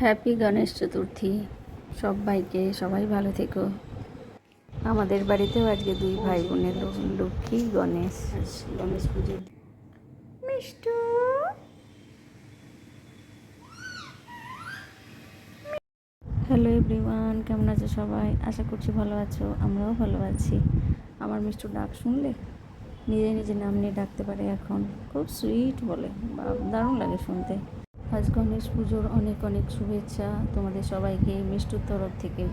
Happy Ganesh Chaturthi সব সবাইকে সবাই ভালো থেকো। আমাদের বাড়িতেও আজকে দুই ভাই বোনের লক্ষ্মী গণেশ। গণেশ পুজো। মিষ্টু। হ্যালো এভরিওয়ান কেমন আছো সবাই? আশা করছি ভালো আছো আমরাও ভালো আছি। আমার মিষ্টু ডাক শুনলে? নিজে নিজে নাম নিয়ে ডাকতে পারে এখন। খুব সুইট বলে দারুণ লাগে শুনতে। আজ গণেশ পুজোর অনেক অনেক শুভেচ্ছা। তোমাদের সবাইকে মিষ্টুর তরফ থেকে।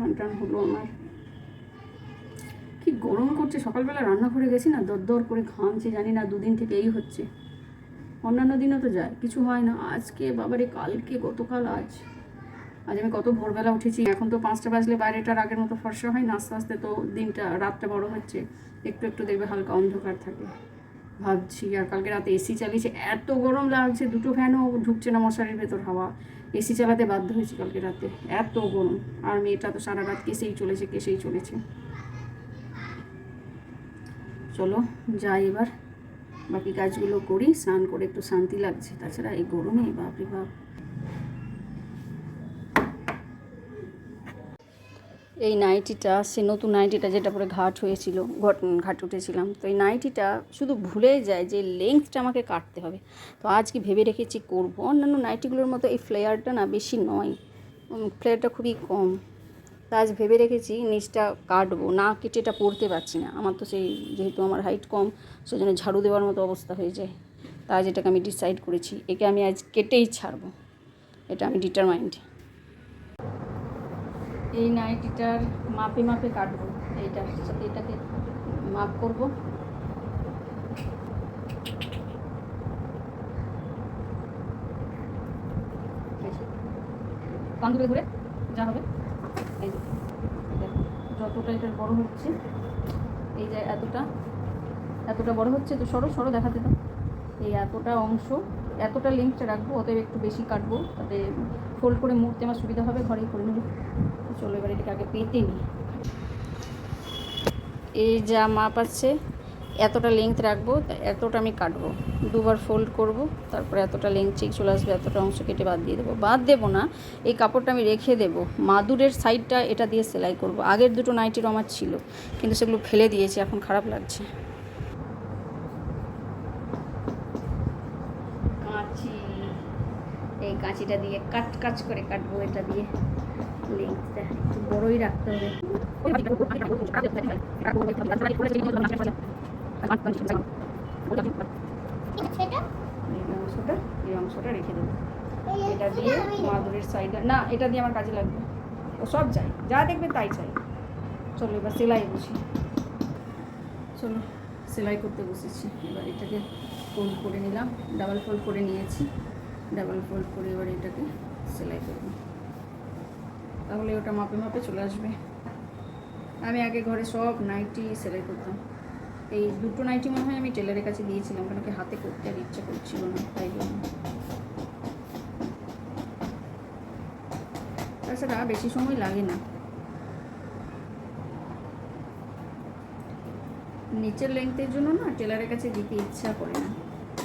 স্নান টান হলো আমার। কি গরম করছে? সকালবেলা রান্নাঘরে গেছি না দর দর করে ঘামছে, জানি না দুদিন থেকে এই হচ্ছে। অন্যান্য দিনও তো যায়, কিছু হয় না। আজকে বাবারে, কালকে গতকাল আজ। আজ আমি কত ভোরবেলা উঠেছি, এখন তো পাঁচটা বাজলে বাইরেটার আগের মতো ফর্সা হয় না, আস্তে আস্তে তো দিনটা, রাতটা বড় হচ্ছে। একটু একটু দেখবে হালকা অন্ধকার থাকে। ভাবছি, আর কালকে রাতে এসি চালিয়েছে, এত গরম লাগছে, দুটো ফ্যানও ঢুকছে না মশারির ভেতর হাওয়া। এসি চালাতে বাধ্য হয়েছি কালকে রাতে। এত গরম। আর মেয়েটা তো সারা রাত কেসেই চলেছে কেসেই চলেছে। চলো, যাই এবার। বাকি কাজগুলো করি, স্নান করে একটু শান্তি লাগছে। তাছাড়া এই গরমে, বাপরে বাপ। এই নাইটিটা সে নতুন নাইটিটা যেটা পরে ঘাট হয়েছিল, ঘট ঘাট উঠেছিলাম। তো এই নাইটিটা শুধু ভুলে যায় যে লেন্থটা আমাকে কাটতে হবে। তো আজকে ভেবে রেখেছি করব। অন্যান্য নাইটিগুলোর মতো এই ফ্লেয়ারটা না বেশি নয়। ফ্লেয়ারটা খুবই কম। তা আজ ভেবে রেখেছি নিচটা কাটবো। না কেটে এটা পরতে পারছি না। আমার তো সেই যেহেতু আমার হাইট কম, সেজন্য ঝাড়ু দেওয়ার মতো অবস্থা হয়ে যায়। তা আজ এটাকে আমি ডিসাইড করেছি। একে আমি আজ কেটেই ছাড়বো। এটা আমি ডিটারমাইন্ড এই নাইটিটার মাপে মাপে কাটবো। এইটা এটাকে মাপ করব। কান ধরে ঘুরে যা হবে। এই দেখো, যতটা এটার বড় হচ্ছে এই যে এতটা এতটা বড় হচ্ছে তো সরো সরো দেখাতে দাও। এই এতটা অংশ এতটা লিঙ্কটা রাখব অতএব একটু বেশি কাটবো তাতে ফোল্ড করে মুড়তে আমার সুবিধা হবে ঘরেই করে নেব। চলো, এবার এটাকে আগে নিই। এই যা মাপ আছে, এতটা লেন্থ রাখব এতটা আমি কাটবো। দুবার ফোল্ড করব, তারপরে এতটা লেন্থ ঠিক চলে আসবে, এতটা অংশ কেটে বাদ দিয়ে দেবো। বাদ দেবো না, এই কাপড়টা আমি রেখে দেবো। মাদুরের সাইডটা এটা দিয়ে সেলাই করব। আগের দুটো নাইটির আমার ছিল, কিন্তু সেগুলো ফেলে দিয়েছি, এখন খারাপ লাগছে। কাঁচি। এই কাঁচিটা দিয়ে কাট কাচ করে কাটবো এটা দিয়ে। লেন্থটা একটু বড়ই রাখতে হবে। অংশটা এই অংশটা রেখে দেবো। এটা দিয়ে মাদুরের সাইডে না এটা দিয়ে আমার কাজে লাগবে। ও সব চাই। যা দেখবে তাই চাই। চলো এবার সেলাই বসি। চলো সেলাই করতে বসেছি। এবার এটাকে ফোল্ড করে নিলাম। ডাবল ফোল্ড করে নিয়েছি। ডাবল ফোল্ড করে এবার এটাকে সেলাই করব। তাহলে ওটা মাপে মাপে চলে আসবে। আমি আগে ঘরে সব নাইটি সেলাই করতাম। এই দুটো নাইটি মনে হয় আমি টেলারের কাছে দিয়েছিলাম, কেন কি হাতে করতে আর ইচ্ছা করছিল না, তাই জন্য। তাছাড়া বেশি সময় লাগে না। নিচের লেংথের জন্য না টেলারের কাছে দিতে ইচ্ছা করে না,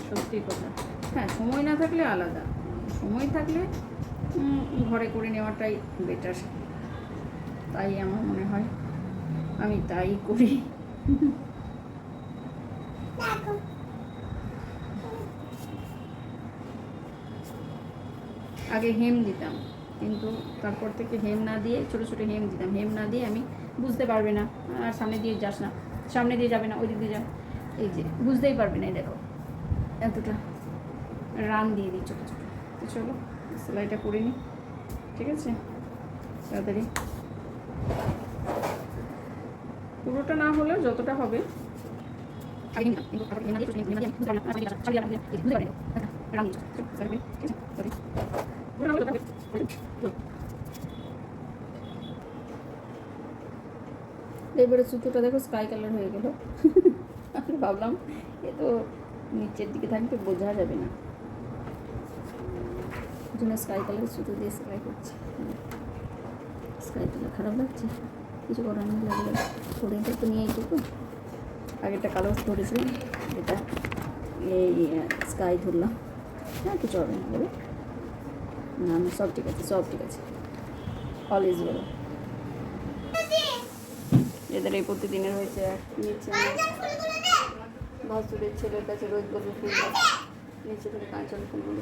সত্যি কথা। হ্যাঁ সময় না থাকলে আলাদা। সময় থাকলে ঘরে করে নেওয়াটাই বেটার তাই আমার মনে হয় আমি তাই করি। আগে হেম দিতাম, কিন্তু তারপর থেকে হেম না দিয়ে, ছোটো ছোটো হেম দিতাম। হেম না দিয়ে আমি বুঝতে পারবে না, আর সামনে দিয়ে যাস না। সামনে দিয়ে যাবে না, ওই দিক দিয়ে যা। এই যে, বুঝতেই পারবে না, এই দেখো, এতটা রান দিয়ে দিই ছোটো ছোটো। চলো। সেলাইটা করে নিই ঠিক আছে? তাড়াতাড়ি। পুরোটা না হলেও যতটা হবে। এবারে সুতোটা দেখো স্কাই কালার হয়ে গেল। ভাবলাম এ তো নিচের দিকে থাকবে বোঝা যাবে না। জন্য স্কাই কালারের সুতো দিয়ে সেলাই করছি। স্কাই কালার খারাপ লাগছে? কিছু করার নেই, লাগলে। করে তো নিয়ে এইটুকু আগেরটা কালো ধরেছিলাম, এটা এই স্কাই ধরলাম। হ্যাঁ কিছু হবে না, বলো। না না, সব ঠিক আছে, সব ঠিক আছে। অল ইজ ওয়েল এদের এই প্রতিদিনের হয়েছে এক, নিচে ভাসুরের ছেলের কাছে রোজ বলবে ফুল নিচে থেকে কাঁচন ফুলগুলো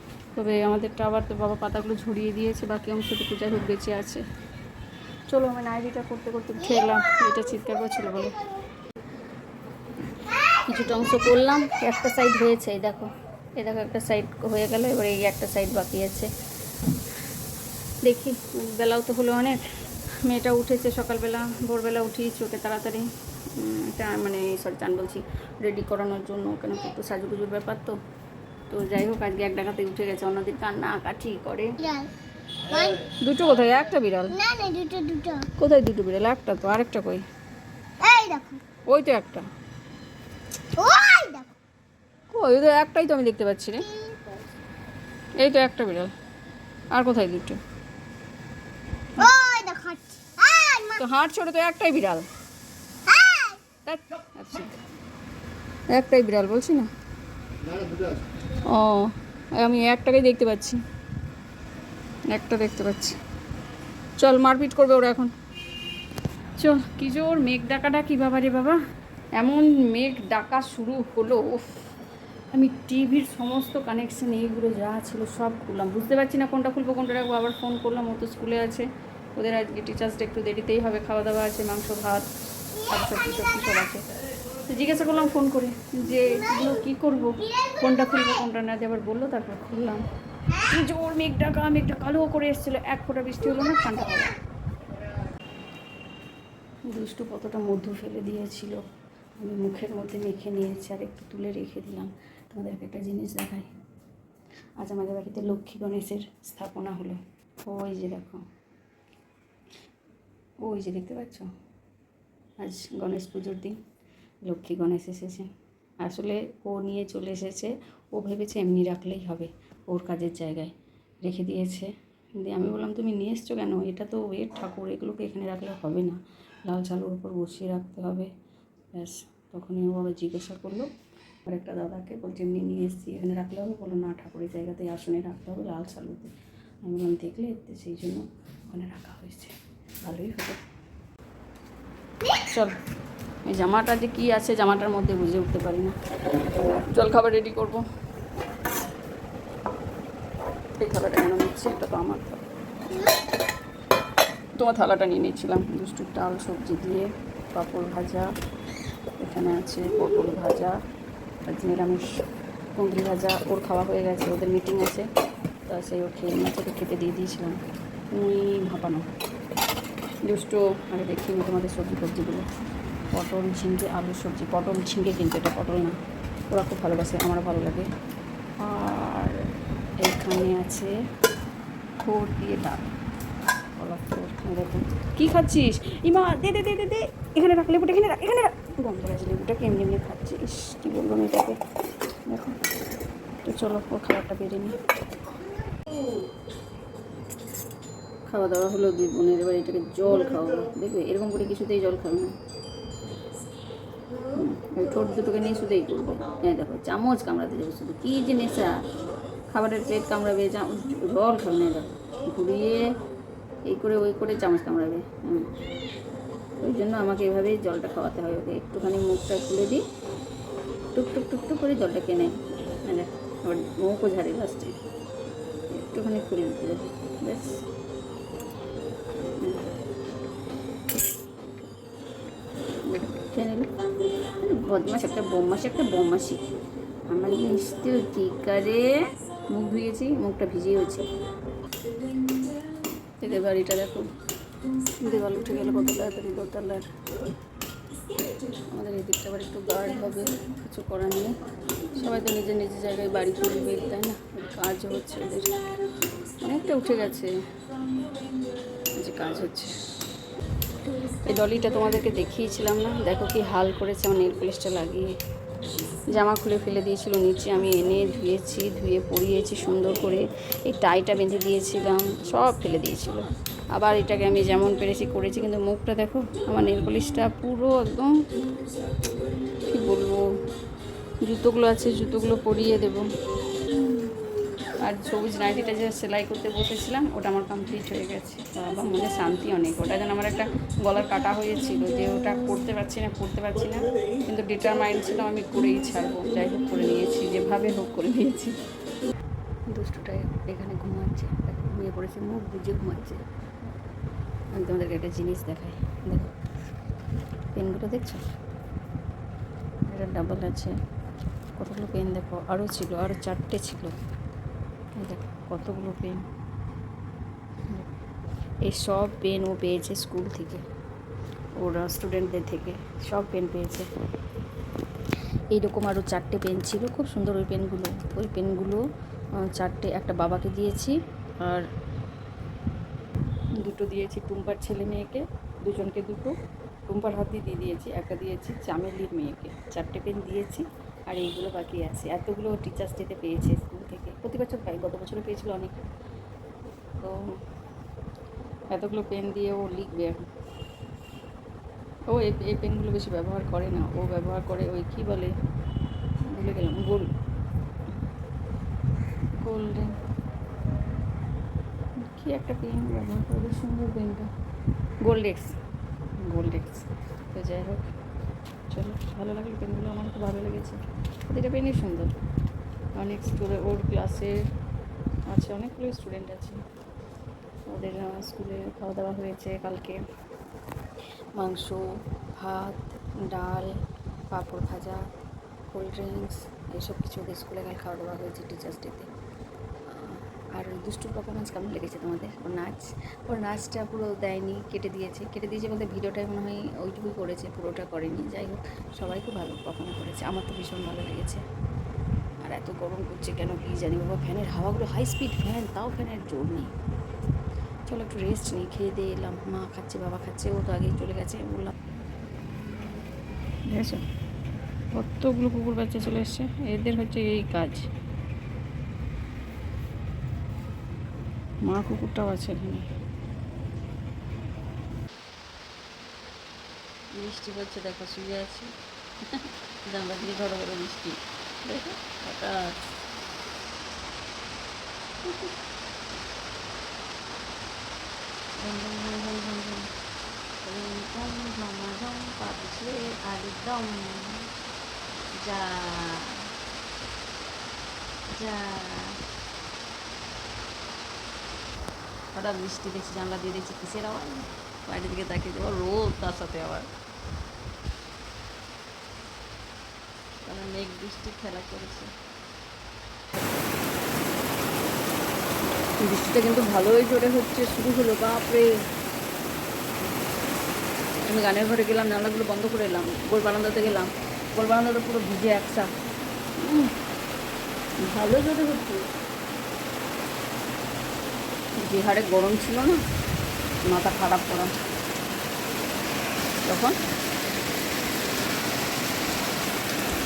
তবে আমাদেরটা আবার তো বাবা পাতাগুলো ঝরিয়ে দিয়েছে, বাকি অংশটুকু যাই হোক বেঁচে আছে। চলো আমি নাইটিটা করতে করতে খেলাম এটা চিৎকার করছিল বলে। কিছুটা অংশ করলাম, একটা সাইড হয়েছে, এই দেখো। এই দেখো একটা সাইড হয়ে গেল, এবার এই একটা সাইড বাকি আছে। দেখি, বেলাও তো হলো অনেক। মেয়েটা উঠেছে সকালবেলা, ভোরবেলা উঠিয়েছি ওকে তাড়াতাড়ি মানে সরি চান বলছি রেডি করানোর জন্য, কেন একটু সাজুগুজুর ব্যাপার তো। তো যাই হোক আজকে এক ডাকাতে উঠে গেছে অন্যদিন কান্না কাঠি করে। দুটো কোথায়? একটা বিড়াল? না না দুটো দুটো। কোথায় দুটো বিড়াল? একটা তো আরেকটা কই? এই দেখো। ওই তো একটা। ওই দেখো। ওই তো একটাই তো আমি দেখতে পাচ্ছি রে। এই তো একটা বিড়াল। আর কোথায় দুটো? ওই দেখো। তো হাট ছোট তো একটাই বিড়াল। আচ্ছা একটাই বিড়াল বলছি না? ও আমি একটাকেই দেখতে পাচ্ছি। একটা দেখতে পাচ্ছি। চল মারপিট করবে ওরা এখন। চল কি জোর মেঘ ডাকাটা কি বাবা রে বাবা। এমন মেঘ ডাকা শুরু হলো উফ, আমি টিভির সমস্ত কানেকশন এইগুলো যা ছিল সব খুললাম। বুঝতে পারছি না কোনটা খুলবো কোনটা রাখব আবার ফোন করলাম ও তো স্কুলে আছে। ওদের আজকে টিচার্সটা একটু দেরিতেই হবে খাওয়া দাওয়া আছে মাংস ভাত আর সব কিছু সব আছে। তো জিজ্ঞাসা করলাম, ফোন করে যে এগুলো কী করব, কোনটা খুলবো, কোনটা না আবার বলল, তারপর খুললাম। জোর মেঘ ডাকা মেঘটা কালো করে এসেছিল, এক ফোঁটা বৃষ্টি হলো না, ঠান্ডা হলো। দুষ্টু কতটা মধু ফেলে দিয়েছিল, আমি মুখের মধ্যে মেখে নিয়েছি, আর একটু তুলে রেখে দিলাম। তোমাদেরকে একটা জিনিস দেখাই। আজ আমাদের বাড়িতে লক্ষ্মী গণেশের স্থাপনা হলো। ওই যে দেখো। ওই যে দেখতে পাচ্ছ? আজ গণেশ পুজোর দিন। লক্ষ্মী গণেশ এসেছে। আসলে ও নিয়ে চলে এসেছে, ও ভেবেছে এমনি রাখলেই হবে ওর কাজের জায়গায়। রেখে দিয়েছে। দিয়ে আমি বললাম, তুমি নিয়ে এসছো কেন? এটা তো এর ঠাকুর, এগুলোকে এখানে রাখলে হবে না। লাল চালুর উপর বসিয়ে রাখতে হবে। ব্যাস, তখনই ও আবার জিজ্ঞাসা করল। আর একটা দাদাকে বলছে, এমনি নিয়ে এসেছি, এখানে রাখলে হবে? বলো না, ঠাকুরের জায়গাতে আসনে রাখতে হবে লাল চালুতে আমি বললাম, দেখলে সেই জন্য ওখানে রাখা হয়েছে। ভালোই হবে চল। এই জামাটা যে কী আছে জামাটার মধ্যে বুঝে উঠতে পারি না। জল খাবার রেডি করব। এই থালাটা কেন নিচ্ছি? এটা তো আমার তোমার থালাটা নিয়ে নিচ্ছিলাম। দুষ্টুর ডাল, সবজি দিয়ে, পাঁপড় ভাজা, এখানে আছে পটল ভাজা, আর নিরামিষ কুঁদরি ভাজা। ওর খাওয়া হয়ে গেছে, ওদের মিটিং আছে। তা সেই ও খেয়ে তো খেতে দিয়ে দিয়েছিলাম। তুমি ভাপানো। দুষ্টু আগে দেখিয়ে নি তোমাদের সবজি ফবজিগুলো পটল ঝিঙ্গে আলুর সবজি। পটল ঝিঙ্গে কিন্তু এটা পটল না। ওরা খুব ভালোবাসে, আমারও ভালো লাগে। আর এইখানে আছে খোর দিয়ে ডাল এরকম কী খাচ্ছিস? ইমা, দে দে দে দে দে। এখানে রাখ, লেবুটা এখানে রাখ এখানে রাখ। গন্ধ আছে লেবুটাকে এমনি এমনি খাচ্ছি। ইস, কী বলব আমি এটাকে? দেখো। তো চলো, ওর খাবারটা বেরিয়ে নিই। খাওয়া দাওয়া হলো দুই বোনের, এবার এটাকে জল খাওয়াবো। দেখবে, এরকম করে কিছুতেই জল খাবে না। ঠোঁট দুটোকে নিয়ে শুধু এই করবে। হ্যাঁ দেখো চামচ কামড়াতে যাবে শুধু। কী যে নেশা। খাবারের প্লেট কামড়াবে জল খাবে না এবার। ঘুরিয়ে এই করে ওই করে চামচ কামড়াবে। হুম। ওই জন্য আমাকে এভাবেই জলটা খাওয়াতে হয় ওকে। একটুখানি মুখটা খুলে দিই। টুক টুক টুক টুক করে জলটা কেনে দেখ আবার মুখও ঝাড়ে লাস্টে একটুখানি খুলে দিতে হবে। ব্যাস। হুম। দেখো, বদমাস একটা বোমাসি একটা বোমাসি আমার মিষ্টি কি করে মুখ ধুয়েছি, মুখটা ভিজে হয়েছে। এদের বাড়িটা দেখো। দেওয়াল উঠে গেলে কত তাড়াতাড়ি দোতলার। আমাদের এই দিকটা আবার একটু গার্ড হবে, কিছু করার নেই। সবাই তো নিজের নিজের জায়গায় বাড়ি তুলবে তাই না? কাজ হচ্ছে ওদের। অনেকটা উঠে গেছে। যে কাজ হচ্ছে। এই ডলিটা তোমাদেরকে দেখিয়েছিলাম না? দেখো কি হাল করেছে আমার নেল পলিশটা লাগিয়ে। জামা খুলে ফেলে দিয়েছিল, নিচে আমি এনে ধুয়েছি, ধুয়ে পরিয়েছি সুন্দর করে। এই টাইটা বেঁধে দিয়েছিলাম, সব ফেলে দিয়েছিল। আবার এটাকে আমি যেমন পেরেছি করেছি, কিন্তু মুখটা দেখো, আমার নেল পলিশটা পুরো একদম, কী বলব, জুতোগুলো আছে, জুতোগুলো পরিয়ে দেবো। আর সবুজ নাইটিটা যে সেলাই করতে বসেছিলাম, ওটা আমার কমপ্লিট হয়ে গেছে। বাবা মনে শান্তি অনেক। ওটা যেন আমার একটা গলার কাটা হয়েছিল যে ওটা করতে পারছি না, করতে পারছি না। কিন্তু ডিটারমাইন্ড ছিলাম আমি করেই ছাড়বো। যাই হোক, করে নিয়েছি, যেভাবে হোক করে নিয়েছি। দুষ্টুটা এখানে ঘুমাচ্ছে, ঘুমিয়ে পড়েছে, মুখ বুঝে ঘুমাচ্ছে। আমি তোমাদেরকে একটা জিনিস দেখাই। দেখো পেনগুলো দেখছ? এটা ডাবল আছে। কতগুলো পেন দেখো? আরও ছিল আরও চারটে ছিল। কতগুলো পেন। এই সব পেন ও পেয়েছে স্কুল থেকে। ওরা স্টুডেন্টদের থেকে সব পেন পেয়েছে। এইরকম আরও চারটে পেন ছিল, খুব সুন্দর ওই পেনগুলো। ওই পেনগুলো চারটে, একটা বাবাকে দিয়েছি আর দুটো দিয়েছি টুম্পার ছেলে মেয়েকে, দুজনকে দুটো। টুম্পার হাত দিয়ে দিয়ে দিয়েছি, একটা দিয়েছি চামেলির মেয়েকে। চারটে পেন দিয়েছি আর এইগুলো বাকি আছে। এতগুলো টিচার্স ডেতে পেয়েছে প্রতি বছর পাই, গত বছরও পেয়েছিল অনেক। তো এতগুলো পেন দিয়ে ও লিখবে। ও এই পেনগুলো বেশি ব্যবহার করে না, ও ব্যবহার করে ওই কী বলে, ভুলে গেলাম, গোল। গোল্ডেন। কি একটা পেন ব্যবহার করে সুন্দর পেনটা গোল্ডেক্স গোল্ডেক্স। তো যাই হোক, চলো, ভালো লাগল পেনগুলো আমার তো ভালো লেগেছে। প্রতিটা পেনই সুন্দর। অনেক স্টুডেন্ট ওর ক্লাসে আছে, অনেকগুলো স্টুডেন্ট আছে। ওদের স্কুলে খাওয়া দাওয়া হয়েছে কালকে। মাংস, ভাত, ডাল, পাঁপড় ভাজা কোল্ড ড্রিঙ্কস এসব কিছু ওদের স্কুলে কাল খাওয়া দাওয়া হয়েছে টিচার্স ডেতে আর ওই দুষ্টুর পারফরমেন্স কেমন লেগেছে তোমাদের? ওর নাচ? ওর নাচটা পুরো দেয়নি, কেটে দিয়েছে। কেটে দিয়েছে বলতে ভিডিওটাই মনে হয় ওইটুকুই করেছে, পুরোটা করেনি। যাই হোক, সবাই খুব ভালো পারফর্ম করেছে। আমার তো ভীষণ ভালো লেগেছে। আর এত গরম করছে কেন কি জানি বাবা, ফ্যানের হাওয়াগুলো হাই স্পিড ফ্যান তাও ফ্যানের জোর নেই। চলো একটু রেস্ট নিই খেয়ে দিয়ে এলাম। মা খাচ্ছে, বাবা খাচ্ছে, ও তো আগেই চলে গেছে। বললাম বুঝেছ কতগুলো কুকুর বাচ্চা চলে এসছে? এদের হচ্ছে এই কাজ। মা কুকুরটাও আছে এখানে। মিষ্টি বলছে দেখো, শুয়ে আছে। জানলা দিয়ে ঘর ঘরে মিষ্টি। দেখো একদম যা যা হঠাৎ বৃষ্টি দেখছি জানলা দিয়ে দেখছি কিসের আওয়াজ বাইরের দিকে তাকিয়ে দেবো রোদ তার সাথে আবার মেঘ বৃষ্টি খেলা করেছে। বৃষ্টিটা কিন্তু ভালোই জোরে হচ্ছে, শুরু হলো, বাপরে। আমি গানের ঘরে গেলাম, জানলাগুলো বন্ধ করে এলাম, গোল বারান্দাতে গেলাম, গোল বারান্দাটা পুরো ভিজে একসা। ভালো জোরে হচ্ছে। যে হারে গরম ছিল না, মাথা খারাপ করা। তখন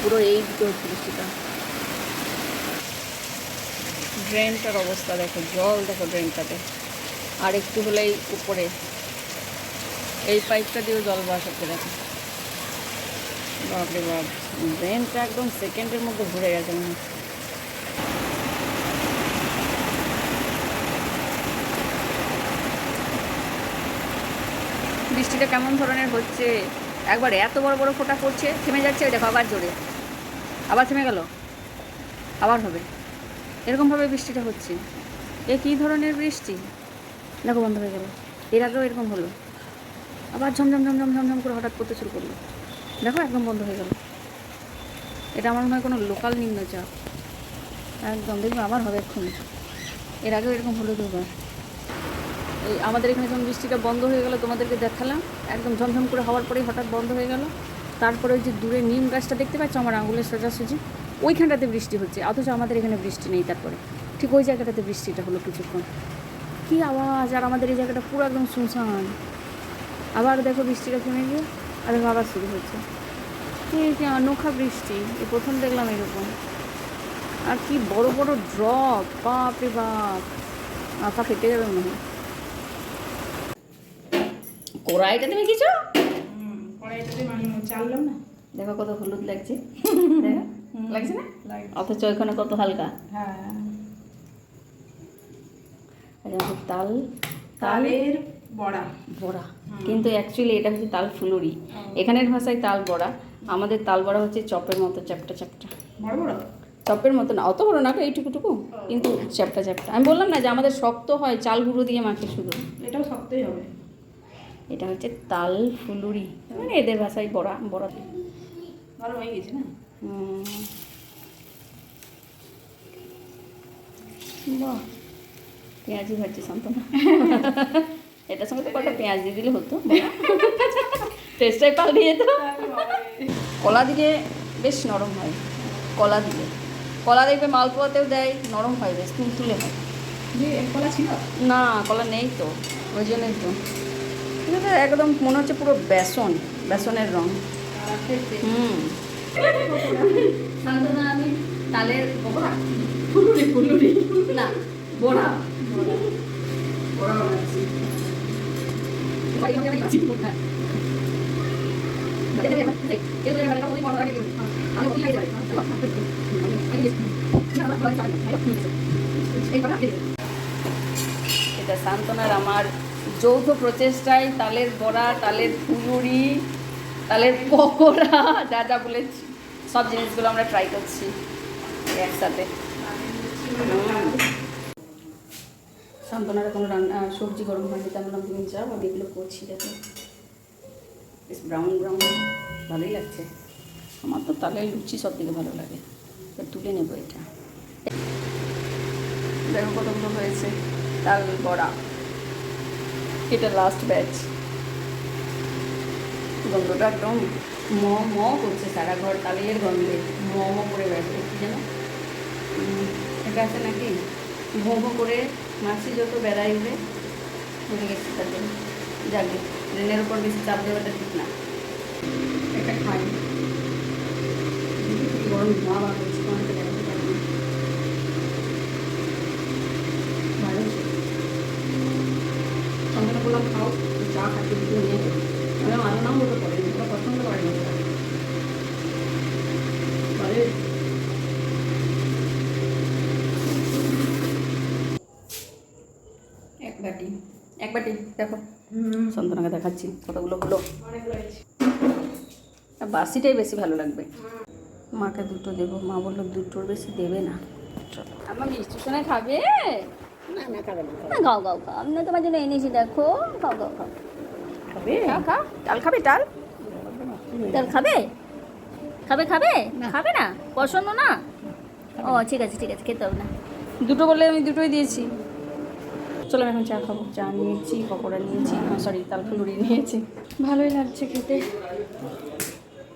পুরো এই দিকে হচ্ছে বৃষ্টিটা ড্রেনটার অবস্থা দেখো, জল দেখো ড্রেনটাতে। আর একটু হলেই উপরে। এই পাইপটা দিয়েও জল বাসাতে দেখো। বাপরে বাপ, ড্রেনটা একদম সেকেন্ডের মধ্যে ঘুরে গেছে মনে হচ্ছে। বৃষ্টিটা কেমন ধরনের হচ্ছে? একবার এত বড় বড় ফোঁটা পড়ছে, থেমে যাচ্ছে দেখো আবার জোরে। আবার থেমে গেল? আবার হবে। এরকমভাবে বৃষ্টিটা হচ্ছে। এ কী ধরনের বৃষ্টি? দেখো, বন্ধ হয়ে গেল। এর আগেও এরকম হলো। আবার ঝমঝম ঝমঝম ঝমঝম করে হঠাৎ করতে শুরু করল। দেখো, একদম বন্ধ হয়ে গেল। এটা আমার মনে হয় কোনো লোকাল নিম্নচাপ। একদম, দেখবে আবার হবে এক্ষুনি। এর আগেও এরকম হলো দুবার। এই আমাদের এখানে যখন বৃষ্টিটা বন্ধ হয়ে গেল, তোমাদেরকে দেখালাম। একদম ঝমঝম করে হওয়ার পরেই হঠাৎ বন্ধ হয়ে গেল। তারপরে ওই যে দূরে নিম গাছটা দেখতে পাচ্ছ? আমার আঙুলের সোজাসুজি। ওইখানটাতে বৃষ্টি হচ্ছে, অথচ আমাদের এখানে বৃষ্টি নেই তারপরে। ঠিক ওই জায়গাটাতে বৃষ্টিটা হলো কিছুক্ষণ। কী আওয়াজ, আর আমাদের এই জায়গাটা পুরো একদম শুনশান আবার দেখো বৃষ্টিটা থেমে গিয়ে, আর আবার শুরু হচ্ছে। কি অনোখা বৃষ্টি এই প্রথম দেখলাম এরকম। আর কি বড় বড় ড্রপ বাপ রে বাপ। মাথা ফেটে যাবে মনে হয়। কড়াইটা তুমি কিছু চাললাম না। দেখো কত হলুদ লাগছে। দেখো, লাগছে না? অথচ ওইখানে কত হালকা। হ্যাঁ। তাল তাল তালের বড়া। বড়া। কিন্তু অ্যাকচুয়ালি এটা হচ্ছে তাল ফুলুরি। এখানের ভাষায় তাল বড়া। আমাদের তাল বড়া হচ্ছে চপের মতো চ্যাপটা চ্যাপটা। বড় বড়? চপের মতো না অত বড় না এইটুকুটুকু কিন্তু চ্যাপটা চ্যাপটা। আমি বললাম না যে আমাদের শক্ত হয় চাল গুঁড়ো দিয়ে মাখে শুধু। এটাও শক্তই হবে। এটা হচ্ছে তাল ফুলুরি মানে এদের ভাষায় বড়া বড়া। ভালো হয়ে গেছে না? হুম। বাহ পেঁয়াজি ভাজছে শান্তনা। এটার সঙ্গে তো কটা পেঁয়াজ দিয়ে দিলে হতো টেস্টটাই পাল্টিয়ে যেত। কলা দিলে বেশ নরম হয় কলা দিলে। কলা দেখবে মালপোয়াতেও দেয় নরম হয় বেশ তুলতুলে হয়। কলা ছিল? না কলা নেই তো ওই জন্যই তো। তো একদম মনে হচ্ছে পুরো বেসন বেসনের রং। হুম। আমি তালের না বড়া। বড়া এটা শান্তনার আমার যৌথ প্রচেষ্টায় তালের বড়া, তালের ফুলুরি তালের পকোড়া, যা যা বলেছি, সব জিনিসগুলো আমরা ট্রাই করছি একসাথে। হুম। শান্তনার কোনো রান্না সবজি গরম হয়নি, তেমন তুমি যাও, আমি এগুলো করছি দেখো। বেশ ব্রাউন ব্রাউন ভালোই লাগছে। আমার তো তালের লুচি সব থেকে ভালো লাগে। তুলে নেব এটা। দেখো কতগুলো হয়েছে, তাল বড়া। এটা লাস্ট ব্যাচ গন্ধটা একদম ম ম করছে সারা ঘর তালের গন্ধে। ম ম করে বেড়াচ্ছে কি যেন। এটা আছে নাকি? ভো ভো করে মাছি যত বেড়াই উঠে উঠে গেছে তাদের যাকে ট্রেনের উপর বেশি চাপ দেওয়াটা ঠিক না। এটা খাই। গরম ধোঁয়া বার করছে তোমাকে দেখাতে পারব না। ভালো হয়েছে। সন্ধ্যাটা বললাম খাও চা খাতে দুটো নিয়ে যাও আমি ভালো নাও হতে পারে ওটা পছন্দ করে না ওরা। ভালো হয়েছে। এক বাটি এক বাটি দেখো। সন্তনাকে দেখাচ্ছি কতগুলো হলো। বাসিটাই বেশি ভালো লাগবে। মাকে দুটো দেবো মা বলল দুটোর বেশি দেবে না। চলো আমার মিষ্টি সোনা খাবে? না না খাবে না খাও খাও খাও। আমি তোমার জন্য এনেছি দেখো। খাও খাও খাও। খাবে? ডাল খাবে ডাল? ডাল খাবে? খাবে খাবে? খাবে না? পছন্দ না। ও ঠিক আছে ঠিক আছে খেতে হবে না। দুটো বললে আমি দুটোই দিয়েছি। চলো আমি এখন চা খাব। চা নিয়েছি পকোড়া নিয়েছি সরি তাল ফুলুরি নিয়েছি। ভালোই লাগছে খেতে।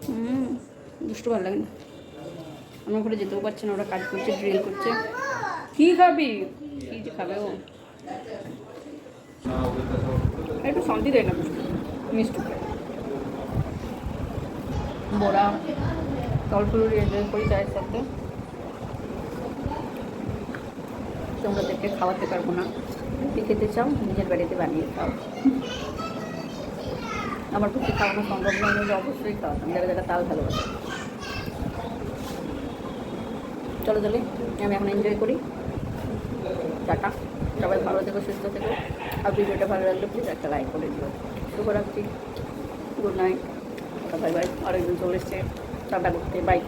হুম দুষ্টু ভালো লাগে না। আমার ঘরে যেতেও পারছে না ওরা কাজ করছে ড্রিল করছে। কি খাবি? কি যে খাবে ও? একটু শান্তি দেয় না মিষ্টি। বড়া তলফুলুরি এনজয় করি চায়ের সাথে। তোমাদেরকে খাওয়াতে পারব না। যদি খেতে চাও, নিজের বাড়িতে বানিয়ে খাও। আমার পক্ষে খাওয়ানো সম্ভব নয় হলে অবশ্যই খাওয়াতাম, যারা যারা তাল ভালোবাসে। চলো চলে আমি এখন এনজয় করি। টাটা, সবাই ভালো থেকো, সুস্থ থেকো। আর ভিডিওটা ভালো লাগলে প্লিজ একটা লাইক করে দিও। শুভরাত্রি গুড নাইট বাই বাই আরেকজন চলে এসছে, টাটা করতে বাই